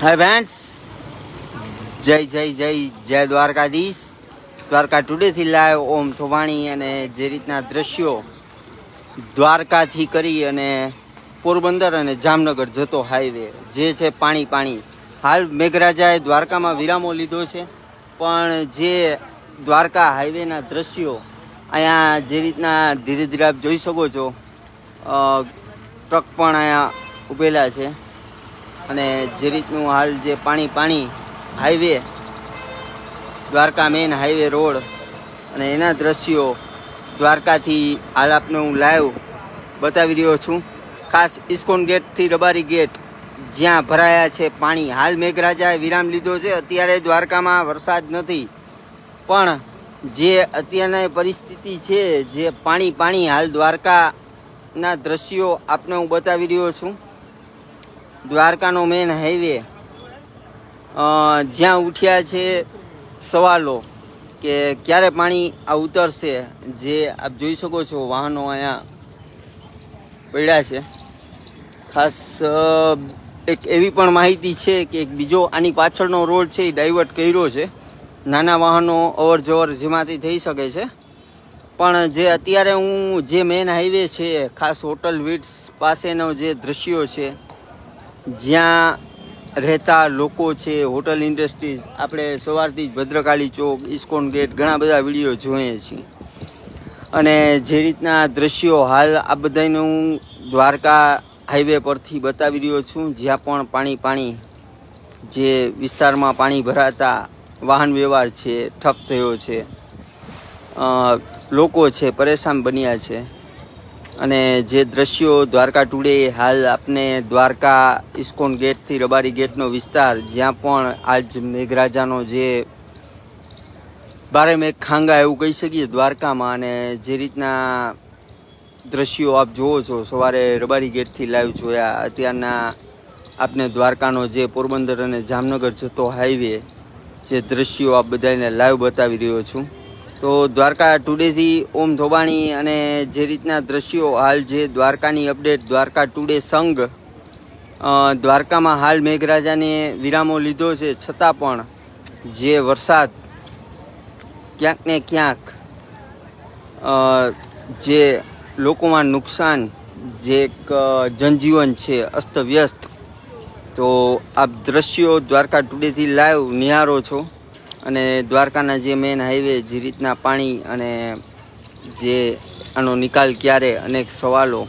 Hi friends જય જય જય જય દ્વારકાધીશ. દ્વારકા ટુડેથી લાઈવ ઓમ થોવાણી અને જે રીતના દ્રશ્યો દ્વારકાથી કરી અને પોરબંદર અને જામનગર જતો હાઈવે જે છે પાણી પાણી. હાલ મેઘરાજાએ દ્વારકામાં વિરામો લીધો છે, પણ જે દ્વારકા હાઈવેના દ્રશ્યો અહીંયા જે રીતના ધીરે ધીરે આપ જોઈ શકો છો ટ્રક પણ અહીંયા ઊભેલા છે. અને જે રીતનું હાલ જે પાણી પાણી highway Dwarka main highway road અને એના દ્રશ્યો દ્વારકાથી હાલ આપને હું લાઈવ બતાવી રહ્યો છું. ખાસ ઇસ્કોન ગેટથી રબારી ગેટ જ્યાં ભરાયા છે પાણી. હાલ મેઘરાજાએ વિરામ લીધો છે. અત્યારે દ્વારકામાં વરસાદ નથી. પણ જે અત્યારની પરિસ્થિતિ છે, જે પાણી પાણી હાલ દ્વારકાના દ્રશ્યો આપને હું બતાવી રહ્યો છું. દ્વારકાનો મેન હાઈવે જ્યાં ઉઠ્યા છે સવાલો કે ક્યારે પાણી આ ઉતરશે, જે આપ જોઈ શકો છો વાહનો અહીંયા પડ્યા છે. ખાસ એક એવી પણ માહિતી છે કે એક બીજો આની પાછળનો રોડ છે એ ડાયવર્ટ કર્યો છે. નાના વાહનો અવર જવર જેમાંથી થઈ શકે છે. પણ જે અત્યારે હું જે મેન હાઈવે છે, ખાસ હોટલ વીટ્સ પાસેનો જે દ્રશ્યો છે જ્યાં રહેતા લોકો છે, હોટલ ઇન્ડસ્ટ્રીઝ, આપણે સવારથી જ ભદ્રકાળી ચોક, ઇસ્કોન ગેટ, ઘણા બધા વીડિયો જોઈએ છીએ. અને જે રીતના દ્રશ્યો હાલ આ બધાને હું દ્વારકા હાઈવે પરથી બતાવી રહ્યો છું, જ્યાં પણ પાણી પાણી જે વિસ્તારમાં પાણી ભરાતા વાહન વ્યવહાર છે, ઠપ થયો છે લોકો છે, પરેશાન બન્યા છે. અને જે દ્રશ્યો દ્વારકા ટુડે હાલ આપને દ્વારકા ઇસ્કોન ગેટથી રબારી ગેટનો વિસ્તાર, જ્યાં પણ આજ મેઘરાજાનો જે બારે મેઘ ખાંગા એવું કહી શકીએ દ્વારકામાં અને જે રીતના દ્રશ્યો આપ જુઓ છો, સવારે રબારી ગેટથી લાઈવ જોયા, અત્યારના આપને દ્વારકાનો જે પોરબંદર અને જામનગર જતો હાઈવે જે દ્રશ્યો આપ બધાને લાઈવ બતાવી રહ્યો છું. તો દ્વારકા ટુડેથી ઓમ ધોબાણી અને જે રીતના દ્રશ્યો હાલ જે દ્વારકાની અપડેટ, દ્વારકા ટુડે સંઘ દ્વારકામાં હાલ મેઘરાજાને વિરામો લીધો છે. છતાં પણ જે વરસાદ ક્યાંક ને ક્યાંક જે લોકોમાં નુકસાન, જે એક જનજીવન છે, અસ્તવ્યસ્ત, તો આપ દ્રશ્યો દ્વારકા ટુડેથી લાઈવ નિહારો છો. અને દ્વારકાના જે મેન હાઈવે જે રીતના પાણી અને જે આનો નિકાલ ક્યારે અનેક સવાલો.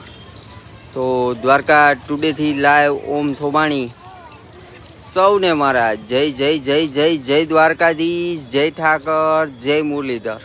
તો દ્વારકા ટુડેથી લાઈવ ઓમ થોબાણી. સૌને મારા જય જય જય જય જય દ્વારકાધીશ, જય ઠાકર, જય મુરલીધર.